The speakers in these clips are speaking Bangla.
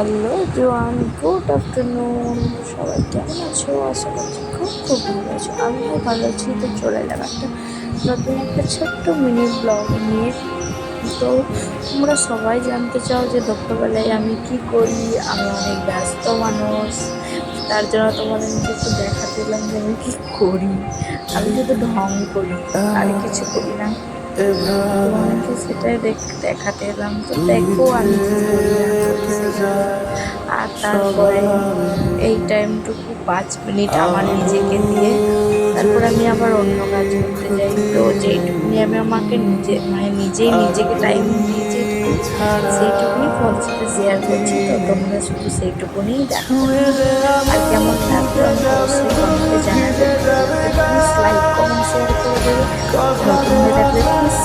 হ্যালো জোয়ান গুড আফটারনুন। সবাই কেমন আছো? আশা করছি খুব খুব ভালো আছো। আমিও ভালো আছি। তো চলে এলাম একটা নতুন একটা ছোট্ট মিনি ব্লগ নিয়ে। তো তোমরা সবাই জানতে চাও যে দুপুরবেলায় আমি কি করি? আমি অনেক ব্যস্ত মানুষ। তার জন্য তোমাদেরকে একটু দেখাতে দিলাম যে আমি কী করি। আমি শুধু ঢং করি আর কিছু করি না। তোমাকে সেটাই দেখ- দেখাতে এলাম তো দেখো আমি। আর তারপরে এই টাইমটুকু পাঁচ মিনিট আমার নিজেকে দিয়ে তারপর আমি আবার অন্য কাজ করতে যাই। তো যেইটুকুনি আমি আমাকে নিজে মানে নিজেই নিজেকে টাইম দিয়ে যেটুকু সেইটুকুনি তোমাদের সাথে শেয়ার করছি তো, তোমরা শুধু সেইটুকুনি দেখো। আর কেমন লাগল জানাবে। লাইক কমেন্ট শেয়ার করে দেবে।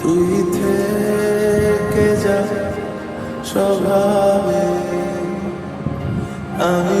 তুই থেকে যা স্বভাবে আমি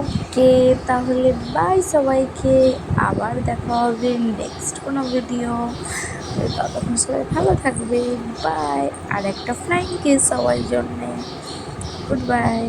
ওকে, তাহলে বাই সবাইকে, আবার দেখা হবে নেক্সট কোনো ভিডিও ততক্ষণ সবাই ভালো থাকবে বাই আর একটা ফ্লাইং কেস সবার জন্যে। Good bye